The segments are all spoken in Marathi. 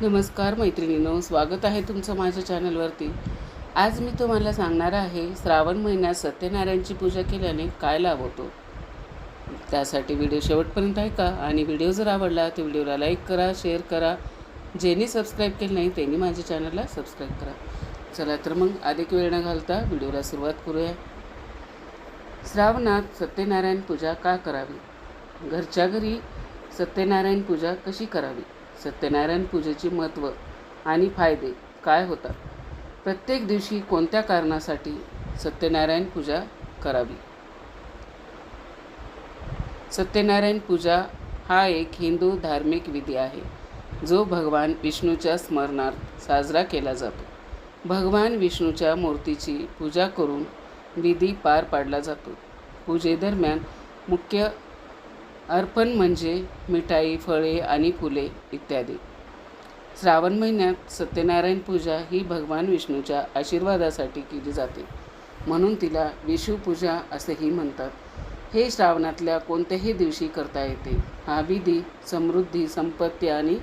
नमस्कार मैत्रिणीनो स्वागत आहे तुमचं माझ्या चॅनलवरती. आज मी तुम्हाला सांगणार आहे श्रावण महिन्यात सत्यनारायणची पूजा केल्याने काय लाभ होतो? त्यासाठी व्हिडिओ शेवटपर्यंत ऐका आणि व्हिडिओ जर आवडला तर व्हिडिओला लाईक करा शेअर करा. ज्यांनी सबस्क्राईब केलं नाही त्यांनी माझ्या चॅनलला सबस्क्राईब करा. चला तर मग अधिक वेळ न घालता व्हिडिओला सुरुवात करूया. श्रावणात सत्यनारायण पूजा का करावी? घरच्या घरी सत्यनारायण पूजा कशी करावी? सत्यनारायण पूजेचे महत्त्व आणि फायदे काय होतात? प्रत्येक दिवशी कोणत्या कारणासाठी सत्यनारायण पूजा करावी? सत्यनारायण पूजा हा एक हिंदू धार्मिक विधी आहे जो भगवान विष्णूच्या स्मरणार्थ साजरा केला जातो. भगवान विष्णूच्या मूर्तीची पूजा करून विधी पार पाडला जातो. पूजेदरम्यान मुख्य अर्पण म्हणजे मिठाई फळे आणि फुले इत्यादी. श्रावण महिन्यात सत्यनारायण पूजा ही भगवान विष्णूच्या आशीर्वादासाठी केली जाते. म्हणून तिला विषुपूजा असेही म्हणतात. हे श्रावणातल्या कोणत्याही दिवशी करता येते. हा विधी समृद्धी संपत्ती आणि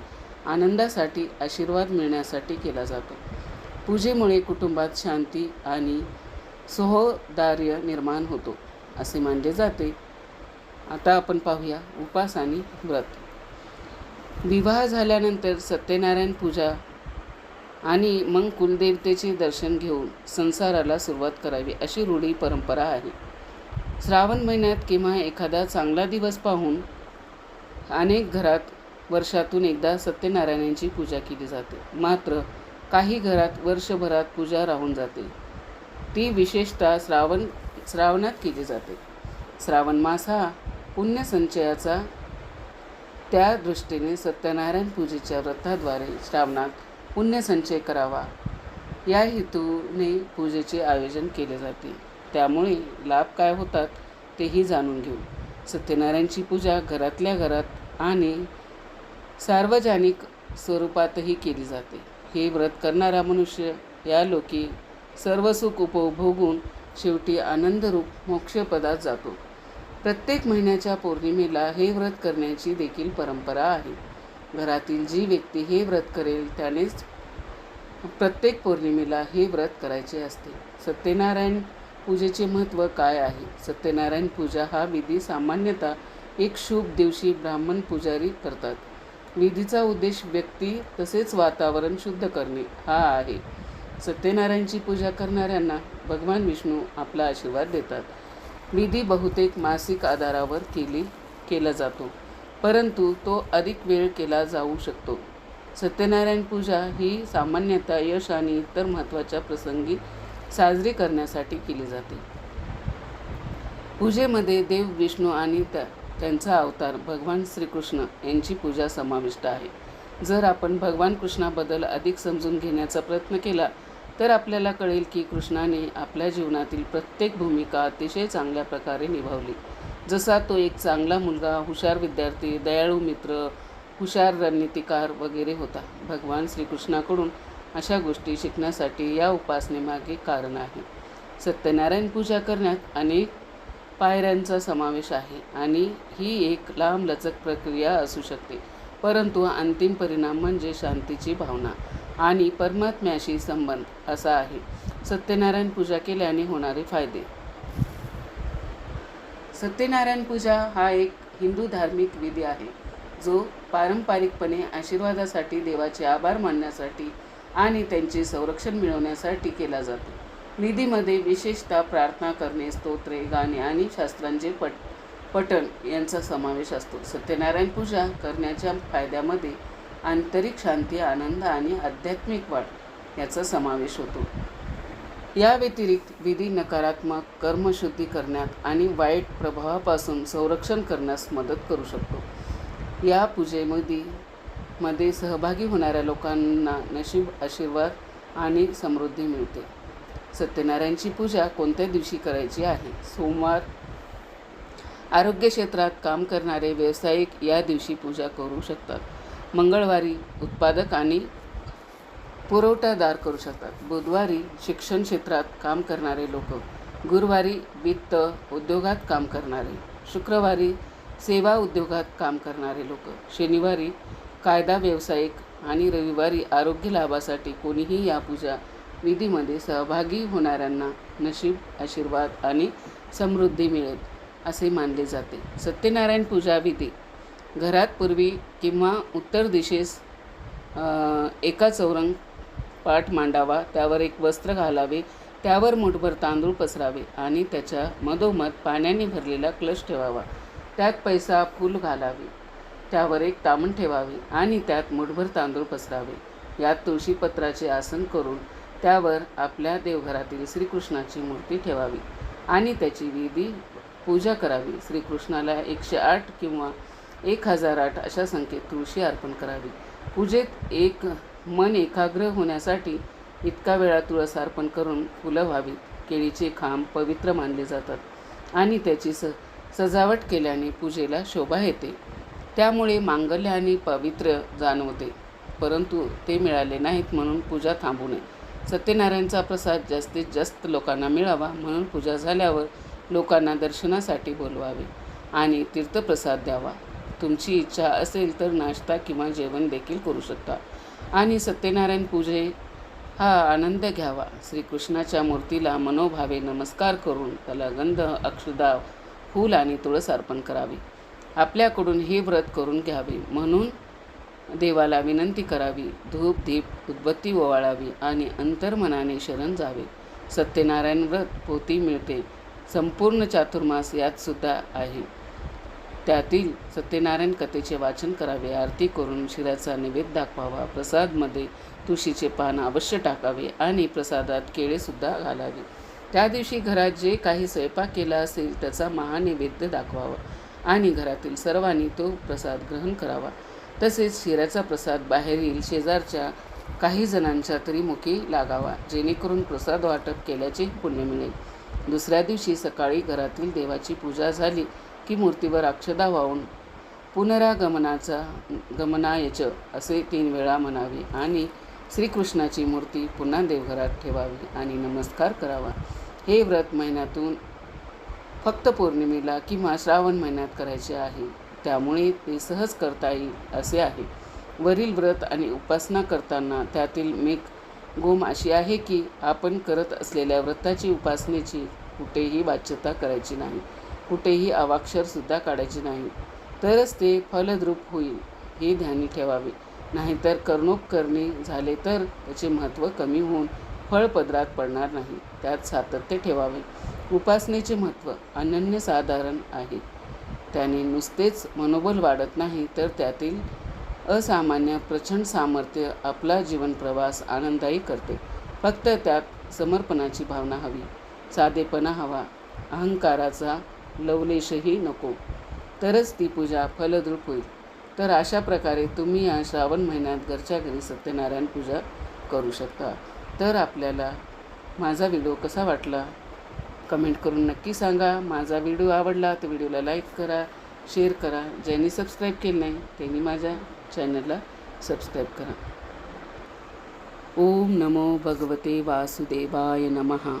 आनंदासाठी आशीर्वाद मिळण्यासाठी केला जातो. पूजेमुळे कुटुंबात शांती आणि सहोदार्य निर्माण होतो असे मानले जाते. आता आपण पाहूया उपास आणि व्रत. विवाह झाल्यानंतर सत्यनारायण पूजा आणि मग कुलदेवतेचे दर्शन घेऊन संसाराला सुरुवात करावी अशी रूढी परंपरा आहे. श्रावण महिन्यात किंवा एखादा चांगला दिवस पाहून अनेक घरात वर्षातून एकदा सत्यनारायणांची पूजा केली जाते. मात्र काही घरात वर्षभरात पूजा राहून जाते. ती विशेषतः श्रावण श्रावणात केली जाते. श्रावण मास हा पुण्यसंचयाचा त्या दृष्टीने सत्यनारायण पूजेच्या व्रताद्वारे श्रावणात पुण्यसंचय करावा. या हेतूने पूजेचे आयोजन केले जाते. त्यामुळे लाभ काय होतात तेही जाणून घेऊ. सत्यनारायणची पूजा घरातल्या घरात आणि सार्वजनिक स्वरूपातही केली जाते. हे व्रत करणारा मनुष्य या लोकी सर्व सुख उपभोगून शेवटी आनंदरूप मोक्षपदात जातो. प्रत्येक महिन्याच्या पौर्णिमेला हे व्रत करण्याची देखील परंपरा आहे. घरातील जी व्यक्ती हे व्रत करेल त्यानेच प्रत्येक पौर्णिमेला हे व्रत करायचे असते. सत्यनारायण पूजेचे महत्त्व काय आहे? सत्यनारायण पूजा हा विधी सामान्यतः एक शुभ दिवशी ब्राह्मण पुजारी करतात. विधीचा उद्देश व्यक्ती तसेच वातावरण शुद्ध करणे हा आहे. सत्यनारायणची पूजा करणाऱ्यांना भगवान विष्णू आपला आशीर्वाद देतात. विधी बहुतेक मासिक आधारावर केली केला जातो परंतु तो अधिक वेळ केला जाऊ शकतो. सत्यनारायण पूजा ही सामान्यतः यश आणि इतर महत्त्वाच्या प्रसंगी साजरी करण्यासाठी केली जाते. पूजेमध्ये देव विष्णू आणि त्या त्यांचा अवतार भगवान श्रीकृष्ण यांची पूजा समाविष्ट आहे. जर आपण भगवान कृष्णाबद्दल अधिक समजून घेण्याचा प्रयत्न केला तर आपल्याला कळेल की कृष्णाने आपल्या जीवनातील प्रत्येक भूमिका अतिशय चांगल्या प्रकारे निभावली. जसा तो एक चांगला मुलगा हुशार विद्यार्थी दयाळू मित्र हुशार रणनीतिकार वगैरे होता. भगवान श्रीकृष्णाकडून अशा गोष्टी शिकण्यासाठी या उपासनेमागे कारण आहे. सत्यनारायण पूजा करण्यात अनेक पायऱ्यांचा समावेश आहे आणि ही एक लांबलचक प्रक्रिया असू शकते. परंतु अंतिम परिणाम म्हणजे शांतीची भावना. आणि परमात्म्याशी संबंध असा आहे. सत्यनारायण पूजा केल्याने होणारे फायदे. सत्यनारायण पूजा हा एक हिंदू धार्मिक विधी आहे जो पारंपरिकपणे आशीर्वादासाठी देवाचे आभार मानण्यासाठी आणि त्यांचे संरक्षण मिळवण्यासाठी केला जातो. विधीमध्ये विशेषतः प्रार्थना करणे स्तोत्रे गाणे आणि शास्त्रांचे पट पठण यांचा समावेश असतो. सत्यनारायण पूजा करण्याच्या फायद्यामध्ये आंतरिक शांती आनंद आणि आध्यात्मिक वाढ याचा समावेश होतो. या व्यतिरिक्त विधी नकारात्मक कर्मशुद्धी करण्यात आणि वाईट प्रभावापासून संरक्षण करण्यास मदत करू शकतो. या पूजेमध्ये मध्ये सहभागी होणाऱ्या लोकांना नशीब आशीर्वाद आणि समृद्धी मिळते. सत्यनारायणची पूजा कोणत्या दिवशी करायची आहे? सोमवार. आरोग्य क्षेत्रात काम करणारे व्यावसायिक या दिवशी पूजा करू शकतात. मंगळवारी उत्पादक आणि पुरवठादार करू शकतात. बुधवारी शिक्षण क्षेत्रात काम करणारे लोक गुरुवारी वित्त उद्योगात काम करणारे शुक्रवारी सेवा उद्योगात काम करणारे लोक शनिवारी कायदा व्यावसायिक आणि रविवारी आरोग्य लाभासाठी कोणीही या पूजा विधीमध्ये सहभागी होणाऱ्यांना नशीब आशीर्वाद आणि समृद्धी मिळेल असे मानले जाते. सत्यनारायण पूजा विधी घरात पूर्वी किंवा उत्तर दिशेस एका चौरंग पाठ मांडावा त्यावर एक वस्त्र घालावे त्यावर मुठभर तांदूळ पसरावे आणि त्याच्या मधोमध पाण्याने भरलेला क्लश ठेवावा. त्यात पैसा फूल घालावे त्यावर एक तामण ठेवावे आणि त्यात मुठभर तांदूळ पसरावे. यात तुळशीपत्राचे आसन करून त्यावर आपल्या देवघरातील श्रीकृष्णाची मूर्ती ठेवावी आणि त्याची विधी पूजा करावी. श्रीकृष्णाला एकशे आठ किंवा एक हजार आठ अशा संख्येत तुळशी अर्पण करावी. पूजेत एक मन एकाग्र होण्यासाठी इतका वेळा तुळस अर्पण करून फुलं व्हावीत. केळीचे खांब पवित्र मानले जातात आणि त्याची स सजावट केल्याने पूजेला शोभा येते. त्यामुळे मांगल्य आणि पवित्र जाणवते. परंतु ते मिळाले नाहीत म्हणून पूजा थांबू नये. सत्यनारायणचा प्रसाद जास्तीत जास्त लोकांना मिळावा म्हणून पूजा झाल्यावर लोकांना दर्शनासाठी बोलवावे आणि तीर्थप्रसाद द्यावा. तुमची इच्छा असेल तर नाश्ता किंवा जेवण देखील करू शकता. आणि सत्यनारायण पूजे हा आनंद घ्यावा. श्रीकृष्णाच्या मूर्तीला मनोभावे नमस्कार करून त्याला गंध अक्षदा फूल आणि तुळस अर्पण करावी. आपल्याकडून हे व्रत करून घ्यावे. म्हणून देवाला विनंती करावी. धूप दीप उद्बत्ती ओवाळावी आणि अंतर्मनाने शरण जावे. सत्यनारायण व्रत पोती मिळते. संपूर्ण चातुर्मास यात सुद्धा आहे. त्यातील सत्यनारायण कथेचे वाचन करावे आरती करून शिऱ्याचा नैवेद्य दाखवावा प्रसादमध्ये तुळशीचे पान अवश्य टाकावे आणि प्रसादात केळेसुद्धा घालावे. त्या दिवशी घरात जे काही स्वयंपाक केला असेल त्याचा महानैवेद्य दाखवावा आणि घरातील सर्वांनी तो प्रसाद ग्रहण करावा. तसेच शिऱ्याचा प्रसाद बाहेरील शेजारच्या काही जणांच्या तरी मुखी लागावा जेणेकरून प्रसाद वाटप केल्याचे पुण्य मिळेल. दुसऱ्या दिवशी सकाळी घरातील देवाची पूजा झाली की मूर्तीवर अक्षदा वाहून पुनरागमनाचा गमनायच असे तीन वेळा म्हणावे आणि श्रीकृष्णाची मूर्ती पुन्हा देवघरात ठेवावी आणि नमस्कार करावा. हे व्रत महिन्यातून फक्त पौर्णिमेला किंवा श्रावण महिन्यात करायचे आहे. त्यामुळे ते सहज करता येईल असे आहे. वरील व्रत आणि उपासना करताना त्यातील मेक गोम अशी आहे की आपण करत असलेल्या व्रताची उपासनेची कुठेही वाच्यता करायची नाही. कुठेही अवाक्षरसुद्धा काढायचे नाही. तरच ते फलद्रूप होईल हे ध्यानी ठेवावे. नाहीतर कर्णोपकरणे झाले तर त्याचे महत्त्व कमी होऊन फळपदरात पडणार नाही. त्यात सातत्य ठेवावे. उपासनेचे महत्त्व अनन्यसाधारण आहे. त्याने नुसतेच मनोबल वाढत नाही तर त्यातील असामान्य प्रचंड सामर्थ्य आपला जीवनप्रवास आनंददायी करते. फक्त त्यात समर्पणाची भावना हवी. साधेपणा हवा. अहंकाराचा लवलेशही नको. तरच ती पूजा फलद्रूप होईल. तर अशा प्रकारे तुम्ही या श्रावण महिन्यात घरच्या घरी सत्यनारायण पूजा करू शकता. तर आपल्याला माझा व्हिडिओ कसा वाटला? कमेंट करून नक्की सांगा. माझा व्हिडिओ आवडला तर व्हिडिओला लाईक करा शेअर करा. ज्यांनी सबस्क्राईब केलं नाही त्यांनी माझ्या चॅनलला सबस्क्राईब करा. ओम नमो भगवते वासुदेवाय नमहा